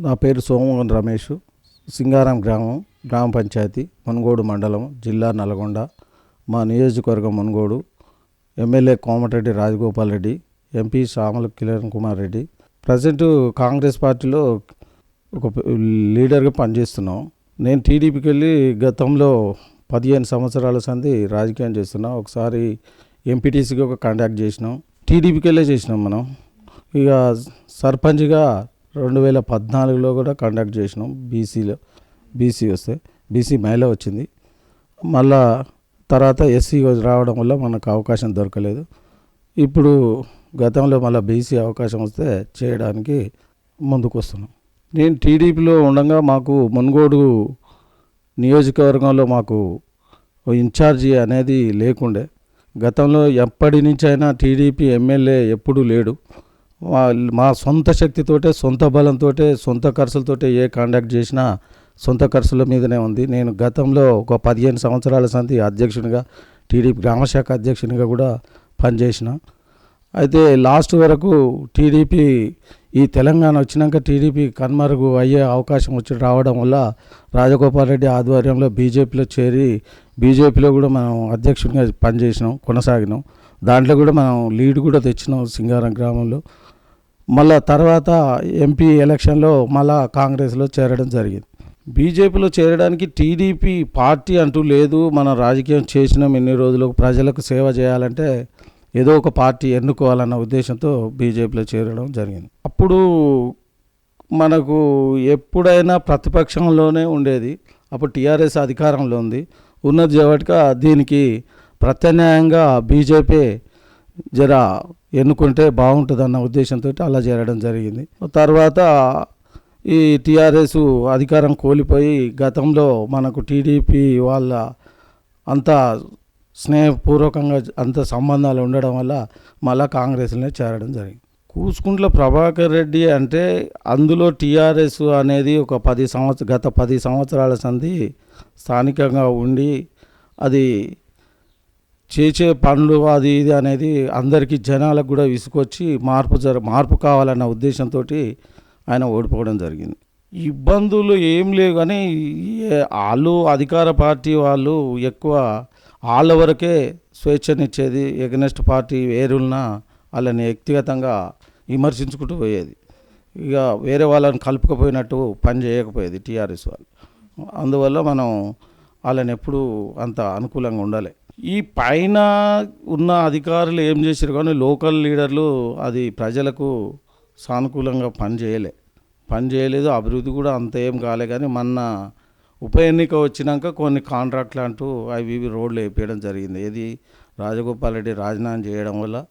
నా పేరు సోమవన్ రమేష్ సింగారం గ్రామం గ్రామ పంచాయతీ మునుగోడు మండలం జిల్లా నల్గొండ. మా నియోజకవర్గం Munugode. MLA Komatireddy Rajagopal Reddy MP Samala Kiran Kumar Reddy. Present Congress పార్టీలో ఒక లీడర్గా పనిచేస్తున్నాం. నేను టీడీపీకి వెళ్ళి గతంలో పదిహేను సంవత్సరాల సంది రాజకీయం చేస్తున్నాం. ఒకసారి ఎంపీటీసీకి ఒక కాంటాక్ట్ చేసినాం. టీడీపీకి వెళ్ళే చేసినాం మనం. ఇక సర్పంచ్గా రెండు వేల పద్నాలుగులో కూడా కండక్ట్ చేసినాం. బీసీలో బీసీ వస్తే బీసీ మహిళ వచ్చింది. మళ్ళా తర్వాత ఎస్సీ రావడం వల్ల మనకు అవకాశం దొరకలేదు. ఇప్పుడు గతంలో మళ్ళీ బీసీ అవకాశం వస్తే చేయడానికి ముందుకు వస్తున్నాం. నేను టీడీపీలో ఉండగా మాకు మున్గోడు నియోజకవర్గంలో మాకు ఇన్ఛార్జి అనేది లేకుండే. గతంలో ఎప్పటి నుంచి అయినా టీడీపీ ఎమ్మెల్యే ఎప్పుడూ లేడు. మా మా సొంత శక్తితోటే సొంత బలంతోటే సొంత ఖర్చులతోటే ఏ కాంటాక్ట్ చేసినా సొంత ఖర్చుల మీదనే ఉంది. నేను గతంలో ఒక పదిహేను సంవత్సరాల సంతి అధ్యక్షునిగా టీడీపీ గ్రామశాఖ అధ్యక్షునిగా కూడా పనిచేసిన. అయితే లాస్ట్ వరకు టీడీపీ ఈ తెలంగాణ వచ్చినాక టీడీపీ కన్మరుగు అయ్యే అవకాశం వచ్చి రావడం వల్ల రాజగోపాల్ రెడ్డి ఆధ్వర్యంలో బీజేపీలో చేరి బీజేపీలో కూడా మనం అధ్యక్షునిగా పనిచేసినాం కొనసాగినాం. దాంట్లో కూడా మనం లీడ్ కూడా తెచ్చినాం సింగారం గ్రామంలో. మళ్ళా తర్వాత ఎంపీ ఎలక్షన్లో మళ్ళా కాంగ్రెస్లో చేరడం జరిగింది. బీజేపీలో చేరడానికి టీడీపీ పార్టీ అంటూ లేదు. మనం రాజకీయం చేసినాం ఎన్ని రోజులకు ప్రజలకు సేవ చేయాలంటే ఏదో ఒక పార్టీ ఎన్నుకోవాలన్న ఉద్దేశంతో బీజేపీలో చేరడం జరిగింది. అప్పుడు మనకు ఎప్పుడైనా ప్రతిపక్షంలోనే ఉండేది. అప్పుడు టీఆర్ఎస్ అధికారంలో ఉంది. ఉన్నది కాబట్టి దీనికి ప్రత్యామ్నాయంగా బీజేపీ జర ఎన్నుకుంటే బాగుంటుందన్న ఉద్దేశంతో అలా చేరడం జరిగింది. తర్వాత ఈ టీఆర్ఎస్ అధికారం కోల్పోయి గతంలో మనకు టీడీపీ వాళ్ళ అంత స్నేహపూర్వకంగా అంత సంబంధాలు ఉండడం వల్ల మళ్ళా కాంగ్రెస్లోనే చేరడం జరిగింది. కూసుకుంట్ల ప్రభాకర్ రెడ్డి అంటే అందులో టీఆర్ఎస్ అనేది ఒక పది సంవత్సర గత పది సంవత్సరాల సంది స్థానికంగా ఉండి అది చేసే పనులు అది ఇది అనేది అందరికీ జనాలకు కూడా విసుకొచ్చి మార్పు జర మార్పు కావాలన్న ఉద్దేశంతో ఆయన ఓడిపోవడం జరిగింది. ఇబ్బందులు ఏం లేవు కానీ వాళ్ళు అధికార పార్టీ వాళ్ళు ఎక్కువ వాళ్ళ వరకే స్వేచ్ఛనిచ్చేది ఎగనెస్ట్ పార్టీ వేరున్నా వాళ్ళని వ్యక్తిగతంగా విమర్శించుకుంటూ పోయేది. ఇక వేరే వాళ్ళని కలుపుకపోయినట్టు పని చేయకపోయేది టీఆర్ఎస్ వాళ్ళు. అందువల్ల మనం వాళ్ళని ఎప్పుడూ అంత అనుకూలంగా ఉండాలి. ఈ పైన ఉన్న అధికారులు ఏం చేశారు కానీ లోకల్ లీడర్లు అది ప్రజలకు సానుకూలంగా పనిచేయలే పని చేయలేదు అభివృద్ధి కూడా అంత ఏం కాలే కానీ మొన్న ఉప ఎన్నిక వచ్చినాక కొన్ని కాంట్రాక్ట్లు అంటూ అవి ఇవి రోడ్లు వేపించడం జరిగింది. ఏది రాజగోపాల్ రెడ్డి రాజీనామా చేయడం వల్ల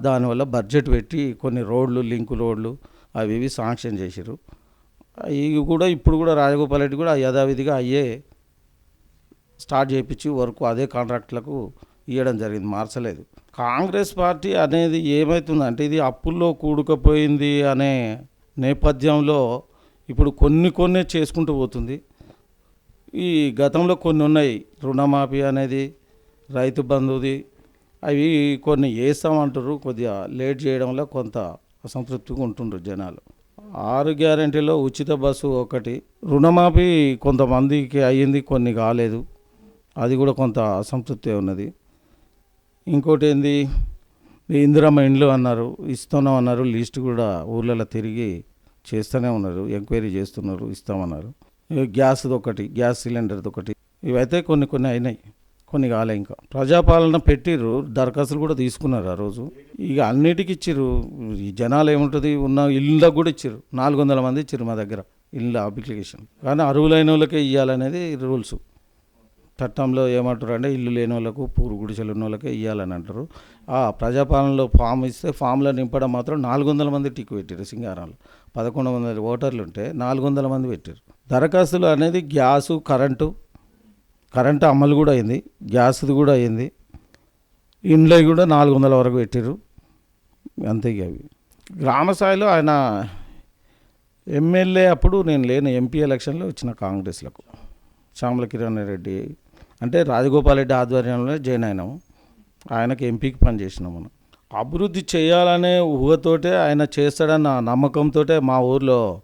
దానివల్ల బడ్జెట్ పెట్టి కొన్ని రోడ్లు లింక్ రోడ్లు అవి ఇవి శాంక్షన్ చేశారు ఇవి కూడా ఇప్పుడు కూడా రాజగోపాల్ రెడ్డి కూడా యథావిధిగా అయ్యే స్టార్ట్ చేయించి వరకు అదే కాంట్రాక్ట్లకు ఇవ్వడం జరిగింది. మార్చలేదు. కాంగ్రెస్ పార్టీ అనేది ఏమవుతుందంటే ఇది అప్పుల్లో కూడుకుపోయింది అనే నేపథ్యంలో ఇప్పుడు కొన్ని కొన్ని చేసుకుంటూ పోతుంది. ఈ గతంలో కొన్ని ఉన్నాయి. రుణమాఫీ అనేది రైతు బంధుది అవి కొన్ని వేస్తామంటారు కొద్దిగా లేట్ చేయడంలో కొంత అసంతృప్తిగా ఉంటుండ్రు జనాలు. ఆరు గ్యారంటీలో ఉచిత బస్సు ఒకటి. రుణమాఫీ కొంతమందికి అయ్యింది కొన్ని కాలేదు. అది కూడా కొంత అసంతృప్తి ఉన్నది. ఇంకోటి ఏంది? ఇందిరమ్మ ఇండ్లు అన్నారు ఇస్తున్నాం అన్నారు లిస్ట్ కూడా ఊర్లలో తిరిగి చేస్తూనే ఉన్నారు ఎంక్వైరీ చేస్తున్నారు ఇస్తామన్నారు. గ్యాస్ది ఒకటి గ్యాస్ సిలిండర్ది ఒకటి. ఇవైతే కొన్ని కొన్ని అయినాయి కొన్ని కాలే ఇంకా. ప్రజాపాలన పెట్టిర్రు దరఖాస్తులు కూడా తీసుకున్నారు ఆ రోజు. ఇక అన్నిటికి ఇచ్చిర్రు ఈ జనాలు ఏముంటుంది? ఉన్న ఇళ్ళకు కూడా ఇచ్చారు నాలుగు వందల మంది ఇచ్చారు మా దగ్గర ఇళ్ళ అప్లికేషన్. కానీ అరువులైన వాళ్ళకే ఇవ్వాలనేది రూల్స్. చట్టంలో ఏమంటారు అంటే ఇల్లు లేని వాళ్ళకు పూరు గుడిసెలు ఉన్న వాళ్ళకే ఇవ్వాలని అంటారు. ఆ ప్రజాపాలనలో ఫామ్ ఇస్తే ఫామ్లో నింపడం మాత్రం నాలుగు వందల మంది టిక్కు పెట్టారు సింగారంలో. పదకొండు వందల ఓటర్లు ఉంటే నాలుగు వందల మంది పెట్టారు దరఖాస్తులు అనేది గ్యాసు కరెంటు కరెంటు అమలు కూడా అయింది. గ్యాస్ది కూడా అయింది. ఇండ్లు కూడా నాలుగు వందల వరకు పెట్టారు అంతే ఇక అవి. గ్రామ స్థాయిలో ఆయన ఎమ్మెల్యే అప్పుడు నేను లేని ఎంపీ ఎలక్షన్లో వచ్చిన కాంగ్రెస్లకు. శ్యామల కిరణ్ రెడ్డి అంటే రాజగోపాల్ రెడ్డి ఆధ్వర్యంలోనే జాయిన్ అయినాము. ఆయనకి ఎంపీకి పనిచేసినాం మనం. అభివృద్ధి చేయాలనే ఊహతోటే ఆయన చేస్తాడన్న నమ్మకంతో మా ఊర్లో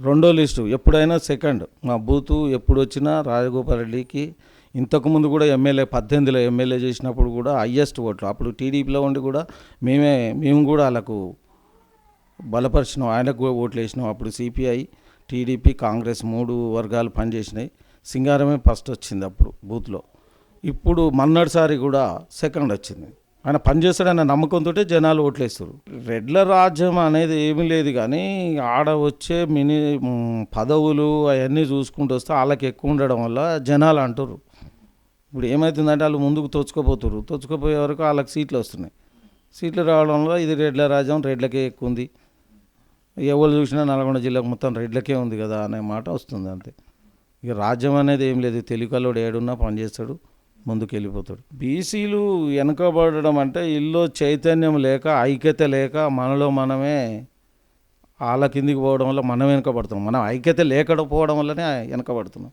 రెండో లిస్టు ఎప్పుడైనా సెకండ్. మా బూతు ఎప్పుడు వచ్చినా రాజగోపాల్ రెడ్డికి ఇంతకుముందు కూడా ఎమ్మెల్యే పద్దెనిమిదిలో ఎమ్మెల్యే చేసినప్పుడు కూడా హయ్యెస్ట్ ఓట్లు. అప్పుడు టీడీపీలో ఉండి కూడా మేమే మేము కూడా వాళ్ళకు బలపరిచినాం. ఆయనకు ఓట్లు వేసినాం. అప్పుడు సిపిఐ టీడీపీ కాంగ్రెస్ మూడు వర్గాలు పనిచేసినాయి. సింగారమే ఫస్ట్ వచ్చింది అప్పుడు బూత్లో. ఇప్పుడు మొన్నటిసారి కూడా సెకండ్ వచ్చింది. ఆయన పనిచేస్తాడన్న నమ్మకంతో జనాలు ఓట్లేస్తారు. రెడ్ల రాజ్యం అనేది ఏమీ లేదు కానీ ఆడ వచ్చే మినీ పదవులు అవన్నీ చూసుకుంటూ వస్తే వాళ్ళకి ఎక్కువ ఉండడం వల్ల జనాలు అంటారు ఇప్పుడు ఏమవుతుందంటే వాళ్ళు ముందుకు తోచుకోపోతారు తోచుకోపోయే వరకు వాళ్ళకి సీట్లు వస్తున్నాయి. సీట్లు రావడం వల్ల ఇది రెడ్ల రాజ్యం రెడ్లకే ఎక్కువ ఉంది. ఎవరు చూసినా నల్గొండ జిల్లాకు మొత్తం రెడ్లకే ఉంది కదా అనే మాట వస్తుంది అంతే. ఇక రాజ్యం అనేది ఏం లేదు. తెలుగులోడు ఏడున్నా పనిచేస్తాడు ముందుకు వెళ్ళిపోతాడు బీసీలు వెనకబడడం అంటే ఇల్లు చైతన్యం లేక ఐక్యత లేక మనలో మనమే వాళ్ళ కిందికి పోవడం వల్ల మనం వెనుకబడుతున్నాం. మనం ఐక్యత లేకపోవడం వల్లనే వెనకబడుతున్నాం.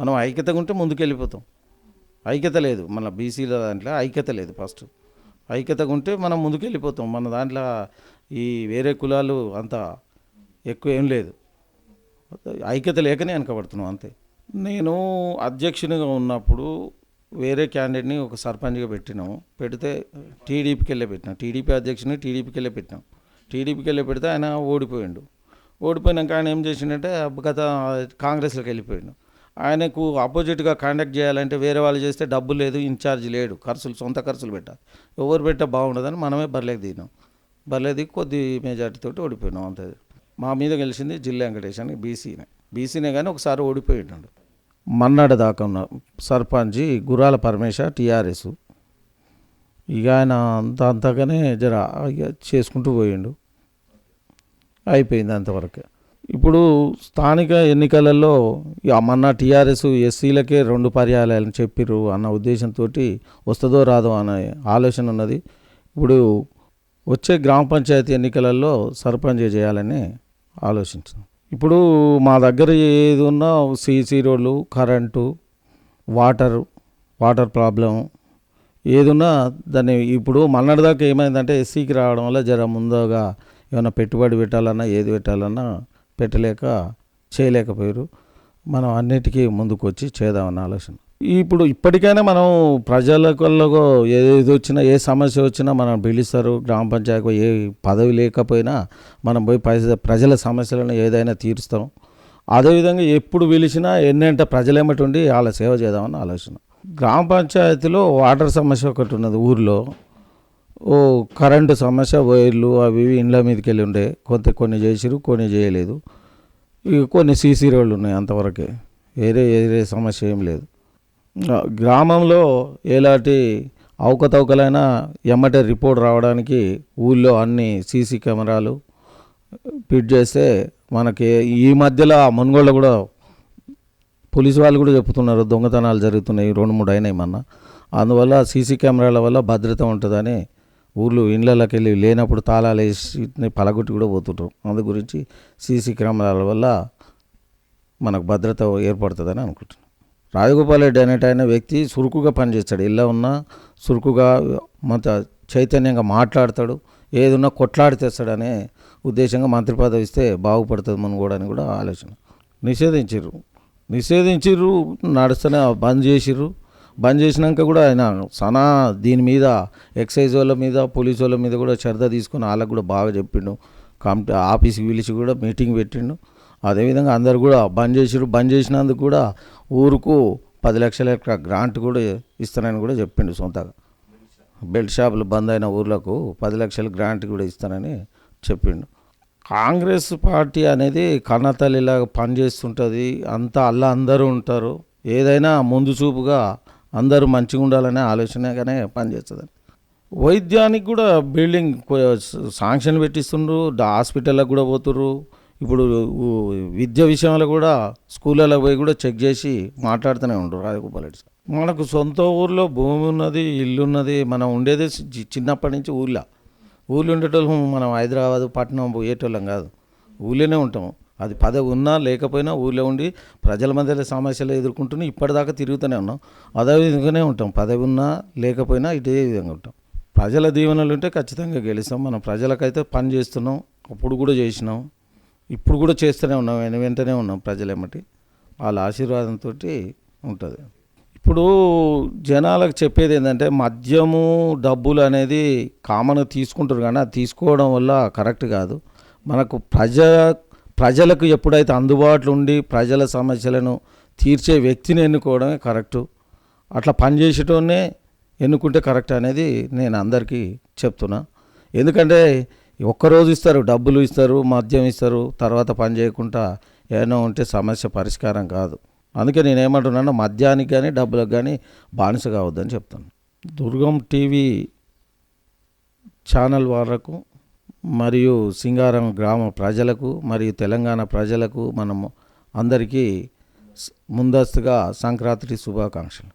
మనం ఐక్యతగా ఉంటే ముందుకు వెళ్ళిపోతాం ఐక్యత లేదు. మన బీసీల దాంట్లో ఐక్యత లేదు ఫస్ట్. ఐక్యతగా ఉంటే మనం ముందుకు వెళ్ళిపోతాం మన దాంట్లో ఈ వేరే కులాలు అంత ఎక్కువ ఏం లేదు. ఐక్యత లేకనే వెనకబడుతున్నాం అంతే. నేను అధ్యక్షునిగా ఉన్నప్పుడు వేరే క్యాండిడేట్ని ఒక సర్పంచ్గా పెట్టినాము పెడితే టీడీపీకి వెళ్ళే పెట్టినాం. టీడీపీ అధ్యక్షుని టీడీపీకి వెళ్ళే పెట్టినాం. టీడీపీకి వెళ్ళి పెడితే ఆయన ఓడిపోయిండు. ఓడిపోయినాక ఆయన ఏం చేసిండంటే గత కాంగ్రెస్లోకి వెళ్ళిపోయిండు. ఆయనకు ఆపోజిట్గా కాండక్ట్ చేయాలంటే వేరే వాళ్ళు చేస్తే డబ్బు లేదు ఇన్ఛార్జ్ లేడు. ఖర్చులు సొంత ఖర్చులు పెట్టాలి ఎవరు పెట్టా బాగుండదని మనమే బర్లేకి దిగినాం. బర్లేకి దిగి కొద్ది మెజార్టీతో ఓడిపోయినాం అంతే. మా మీద గెలిచింది జిల్లా వెంకటేష్ అని బీసీనే. బీసీనే కానీ ఒకసారి ఓడిపోయిండు. మన్నాడు దాకా ఉన్న సర్పంచ్ గురాల పరమేశ టీఆర్ఎస్. ఇక ఆయన అంత అంతగానే జర చేసుకుంటూ పోయిండు. అయిపోయింది అంతవరకు. ఇప్పుడు స్థానిక ఎన్నికలలో ఇక టీఆర్ఎస్ ఎస్సీలకే రెండు పర్యాయాలని చెప్పిర్రు అన్న ఉద్దేశంతో వస్తుందో రాదో అనే ఆలోచన ఉన్నది. ఇప్పుడు వచ్చే గ్రామ పంచాయతీ ఎన్నికలలో సర్పంచ్ చేయాలని ఆలోచించాం. ఇప్పుడు మా దగ్గర ఏది ఉన్నా సీసీ రోడ్లు కరెంటు వాటర్ వాటర్ ప్రాబ్లం ఏదున్నా దాన్ని ఇప్పుడు మన్నటిదాకా ఏమైందంటే ఎస్సీకి రావడం వల్ల జర ముందుగా ఏమైనా పెట్టుబడి పెట్టాలన్నా ఏది పెట్టాలన్నా పెట్టలేక చేయలేకపోయారు. మనం అన్నిటికీ ముందుకు వచ్చి చేద్దామన్న ఆలోచన. ఇప్పుడు ఇప్పటికైనా మనం ప్రజలకు ఏది వచ్చినా ఏ సమస్య వచ్చినా మనం పిలుస్తారు గ్రామ పంచాయతీ ఏ పదవి లేకపోయినా మనం పోయి ప్రజల సమస్యలను ఏదైనా తీరుస్తాం. అదేవిధంగా ఎప్పుడు పిలిచినా ఎన్నంటే ప్రజలేమటి ఉండి వాళ్ళ సేవ చేద్దామని ఆలోచన. గ్రామ పంచాయతీలో వాటర్ సమస్య ఒకటి ఉన్నది ఊర్లో. ఓ కరెంటు సమస్య వైర్లు అవి ఇవి ఇండ్ల మీదకి వెళ్ళి ఉండే. కొంత కొన్ని చేసిరు కొన్ని చేయలేదు. ఇక కొన్ని సీసీ రోడ్లు ఉన్నాయి అంతవరకే. వేరే వేరే సమస్య ఏం లేదు. గ్రామంలో ఎలాంటి అవకతవకలైనా ఎమ్మటే రిపోర్ట్ రావడానికి ఊళ్ళో అన్ని సీసీ కెమెరాలు ఫిట్ చేస్తే మనకి ఈ మధ్యలో ఆ కూడా పోలీసు వాళ్ళు కూడా చెప్తున్నారు దొంగతనాలు జరుగుతున్నాయి రెండు మూడు అయినాయి మొన్న. అందువల్ల సీసీ కెమెరాల వల్ల భద్రత ఉంటుందని ఊర్లు ఇండ్లకి వెళ్ళి లేనప్పుడు తాళాలు వేసి పలగొట్టి కూడా పోతుంటారు అందు గురించి సీసీ కెమెరాల వల్ల మనకు భద్రత ఏర్పడుతుందని అనుకుంటున్నాను రాజగోపాల్ రెడ్డి అనేటైన వ్యక్తి చురుకుగా పనిచేస్తాడు. ఇలా ఉన్నా చురుకుగా మత చైతన్యంగా మాట్లాడతాడు. ఏదున్నా కొట్లాడితేస్తాడనే ఉద్దేశంగా మంత్రి పదవి ఇస్తే బాగుపడుతుంది మనం కూడా అని కూడా ఆలోచన. నిషేధించారు నిషేధించిర్రు నడుస్తూనే బంద్ చేసిర్రు. బంద్ చేసినాక కూడా ఆయన సనా దీని మీద ఎక్సైజ్ వాళ్ళ మీద పోలీసు వాళ్ళ మీద కూడా శ్రద్ధ తీసుకుని వాళ్ళకు కూడా బాగా చెప్పిండు. కమిటీ ఆఫీస్కి పిలిచి కూడా మీటింగ్ పెట్టిండు. అదేవిధంగా అందరు కూడా బంద్ చేసిర్రు బంద్ చేసినందుకు కూడా ఊరుకు పది లక్షల యొక్క గ్రాంట్ కూడా ఇస్తానని కూడా చెప్పిండు సొంతగా. బెల్ట్ షాపులు బంద్ అయిన ఊర్లకు పది లక్షల గ్రాంట్ కూడా ఇస్తానని చెప్పిండు. కాంగ్రెస్ పార్టీ అనేది కన్నతల్లిలాగా పనిచేస్తుంటుంది అంతా అల్లా అందరూ ఉంటారు. ఏదైనా ముందు చూపుగా అందరూ మంచిగా ఉండాలనే ఆలోచనగానే పనిచేస్తుంది వైద్యానికి కూడా బిల్డింగ్ శాంక్షన్ పెట్టిస్తుండ్రు. హాస్పిటల్లకు కూడా పోతుర్రు. ఇప్పుడు విద్య విషయంలో కూడా స్కూళ్ళలో పోయి కూడా చెక్ చేసి మాట్లాడుతూనే ఉండరు రాజగోపాల్ రెడ్డి సార్. మనకు సొంత ఊర్లో భూమి ఉన్నది ఇల్లు ఉన్నది మనం ఉండేది చి- చిన్నప్పటి నుంచి ఊళ్ళో. ఊళ్ళో ఉండేటోళ్ళం మనం హైదరాబాద్ పట్టణం పోయేటోళ్ళం కాదు. ఊళ్ళోనే ఉంటాం అది పదవి ఉన్నా లేకపోయినా ఊళ్ళో ఉండి ప్రజల మధ్య సమస్యలు ఎదుర్కొంటూనే ఇప్పటిదాకా తిరుగుతూనే ఉన్నాం. అదే విధంగానే ఉంటాం. పదవి ఉన్నా లేకపోయినా ఇదే విధంగా ఉంటాం. ప్రజల దీవెనలు ఉంటే ఖచ్చితంగా గెలుస్తాం. మనం ప్రజలకైతే పని చేస్తున్నాం. అప్పుడు కూడా చేసినాం. ఇప్పుడు కూడా చేస్తూనే ఉన్నాం వెన వెంటనే ఉన్నాం ప్రజలేమటి. వాళ్ళ ఆశీర్వాదంతో ఉంటుంది. ఇప్పుడు జనాలకు చెప్పేది ఏంటంటే మద్యము డబ్బులు అనేది కామన్ తీసుకుంటారు కానీ అది తీసుకోవడం వల్ల కరెక్ట్ కాదు. మనకు ప్రజ ప్రజలకు ఎప్పుడైతే అందుబాటులో ఉండి ప్రజల సమస్యలను తీర్చే వ్యక్తిని ఎన్నుకోవడమే కరెక్టు. అట్లా పనిచేసేటోనే ఎన్నుకుంటే కరెక్ట్ అనేది నేను అందరికీ చెప్తున్నా. ఎందుకంటే ఒక్కరోజు ఇస్తారు డబ్బులు ఇస్తారు మద్యం ఇస్తారు తర్వాత పని చేయకుండా ఏమైనా ఉంటే సమస్య పరిష్కారం కాదు. అందుకే నేను ఏమంటున్నాను మద్యానికి కానీ డబ్బులకు కానీ బానిస కావద్దని చెప్తాను. దుర్గం టీవీ ఛానల్ వాళ్ళకు మరియు సింగారం గ్రామ ప్రజలకు మరియు తెలంగాణ ప్రజలకు మనము అందరికీ ముందస్తుగా సంక్రాంతి శుభాకాంక్షలు.